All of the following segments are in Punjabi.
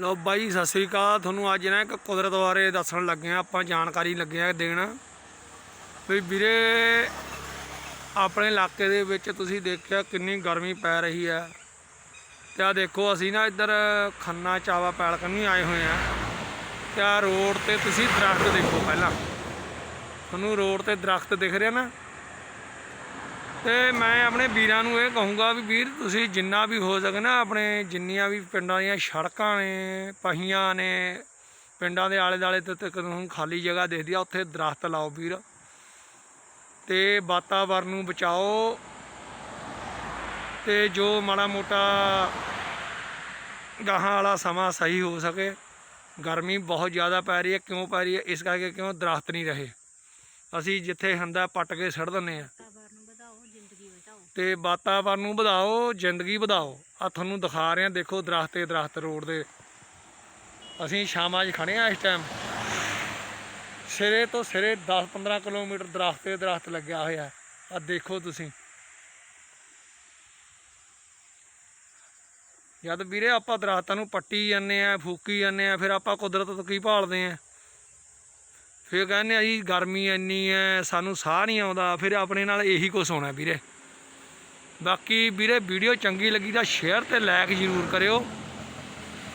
ਲੋ ਬਾਈ, ਸਤਿ ਸ੍ਰੀ ਅਕਾਲ। ਤੁਹਾਨੂੰ ਅੱਜ ਨਾ ਇੱਕ ਕੁਦਰਤ ਬਾਰੇ ਦੱਸਣ ਲੱਗੇ ਆ ਆਪਾਂ ਜਾਣਕਾਰੀ ਲੱਗੇ ਆ ਦੇਣ। ਵੀ ਵੀਰੇ, ਆਪਣੇ ਇਲਾਕੇ ਦੇ ਵਿੱਚ ਤੁਸੀਂ ਦੇਖਿਆ ਕਿੰਨੀ ਗਰਮੀ ਪੈ ਰਹੀ ਹੈ। ਤੇ ਆ ਦੇਖੋ, ਅਸੀਂ ਨਾ ਇੱਧਰ ਖੰਨਾ ਚਾਵਾ ਪੈਲ ਕੰਨੀ ਆਏ ਹੋਏ ਆ ਤੇ ਆ ਰੋਡ ਤੇ ਤੁਸੀਂ ਦਰਖਤ ਦੇਖੋ ਪਹਿਲਾਂ। ਤੁਹਾਨੂੰ ਰੋਡ ਤੇ ਦਰਖਤ ਦਿਖ ਰਿਹਾ ਨਾ? ਤੇ ਮੈਂ ਆਪਣੇ ਵੀਰਾਂ ਨੂੰ ਇਹ ਕਹੂੰਗਾ ਵੀ ਵੀਰ, ਤੁਸੀਂ ਜਿੰਨਾ ਵੀ ਹੋ ਸਕੇ ਨਾ, ਆਪਣੇ ਜਿੰਨੀਆਂ ਵੀ ਪਿੰਡਾਂ ਦੀਆਂ ਸੜਕਾਂ ਨੇ, ਪਹੀਆਂ ਨੇ, ਪਿੰਡਾਂ ਦੇ ਆਲੇ ਦਾਲੇ ਤੇ ਤੱਕ ਤੁਹਾਨੂੰ ਖਾਲੀ ਜਗ੍ਹਾ ਦਿਖਦੀ ਆ, ਉੱਥੇ ਦਰਖਤ ਲਾਓ ਵੀਰ। ਤੇ ਵਾਤਾਵਰਨ ਨੂੰ ਬਚਾਓ। ਤੇ ਜੋ ਮਾੜਾ ਮੋਟਾ ਗਾਹਾਂ ਵਾਲਾ ਸਮਾਂ ਸਹੀ ਹੋ ਸਕੇ। ਗਰਮੀ ਬਹੁਤ ਜ਼ਿਆਦਾ ਪੈ ਰਹੀ ਹੈ। ਕਿਉਂ ਪੈ ਰਹੀ ਹੈ? ਇਸ ਕਰਕੇ ਕਿਉਂ ਦਰਖਤ ਨਹੀਂ ਰਹੇ? ਅਸੀਂ ਜਿੱਥੇ ਹੁੰਦਾ ਪੱਟ ਕੇ ਸੜ ਦਿੰਦੇ ਆ ਵਾਤਾਵਰਨ ਨੂੰ ਵਧਾਓ ਜ਼ਿੰਦਗੀ ਬਚਾਓ ਤੇ ਵਾਤਾਵਰਨ ਨੂੰ ਵਧਾਓ, ਜ਼ਿੰਦਗੀ ਵਧਾਓ। ਆ ਤੁਹਾਨੂੰ ਦਿਖਾ ਰਹੇ ਆ ਦੇਖੋ ਦਰਖਤ ਤੇ ਦਰਖਤ ਰੋਡ ਦੇ। ਅਸੀਂ ਸ਼ਾਮਾਂ 'ਚ ਖੜੇ ਆ ਇਸ ਟਾਈਮ ਸਿਰੇ ਤੋਂ ਸਿਰੇ 10-15 ਕਿਲੋਮੀਟਰ ਦਰਖਤ ਤੇ ਦਰਖਤ ਲੱਗਿਆ ਹੋਇਆ। ਆ ਦੇਖੋ ਤੁਸੀਂ। ਜਦ ਵੀਰੇ ਆਪਾਂ ਦਰਖਤਾਂ ਨੂੰ ਪੱਟੀ ਜਾਂਦੇ ਆ ਫੂਕੀ ਜਾਂਦੇ ਆ ਫਿਰ ਆਪਾਂ ਕੁਦਰਤ ਤੋਂ ਕੀ ਭਾਲਦੇ ਆ ਫਿਰ ਕਹਿੰਦੇ ਆ ਜੀ, ਗਰਮੀ ਇੰਨੀ ਐ ਸਾਨੂੰ ਸਾਹ ਨਹੀਂ ਆਉਂਦਾ। ਫਿਰ ਆਪਣੇ ਨਾਲ ਇਹੀ ਕੁਝ ਹੋਣਾ ਵੀਰੇ। ਬਾਕੀ ਵੀਰੇ ਵੀਡੀਓ ਚੰਗੀ ਲੱਗੀ ਤਾਂ ਸ਼ੇਅਰ ਤੇ ਲਾਈਕ ਜ਼ਰੂਰ ਕਰਿਓ।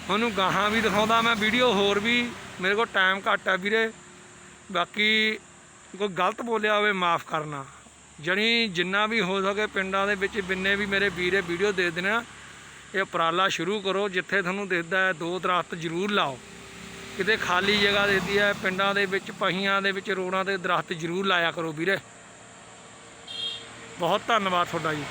ਤੁਹਾਨੂੰ ਗਾਹਾਂ ਵੀ ਦਿਖਾਉਂਦਾ ਮੈਂ ਵੀਡੀਓ, ਹੋਰ ਵੀ ਮੇਰੇ ਕੋਲ ਟਾਈਮ ਘੱਟ ਆ ਵੀਰੇ। ਬਾਕੀ ਕੋਈ ਗਲਤ ਬੋਲਿਆ ਹੋਵੇ ਮਾਫ ਕਰਨਾ। ਜਣੀ ਜਿੰਨਾ ਵੀ ਹੋ ਸਕੇ ਪਿੰਡਾਂ ਦੇ ਵਿੱਚ ਜਿੰਨੇ ਵੀ ਮੇਰੇ ਵੀਰੇ ਵੀਡੀਓ ਦੇ ਦੇਣਾ, ਇਹ ਉਪਰਾਲਾ ਸ਼ੁਰੂ ਕਰੋ, ਜਿੱਥੇ ਤੁਹਾਨੂੰ ਦਿਖਦਾ ਹੈ ਦੋ ਦਰਖਤ ਜ਼ਰੂਰ ਲਾਓ। ਕਿਤੇ ਖਾਲੀ ਜਗ੍ਹਾ ਦਿਖਦੀ ਹੈ, ਪਿੰਡਾਂ ਦੇ ਵਿੱਚ ਪਹੀਆਂ ਦੇ ਵਿੱਚ ਰੋੜਾਂ ਤੇ ਦਰਖਤ ਜ਼ਰੂਰ ਲਾਇਆ ਕਰੋ ਵੀਰੇ। ਬਹੁਤ ਧੰਨਵਾਦ ਤੁਹਾਡਾ ਜੀ।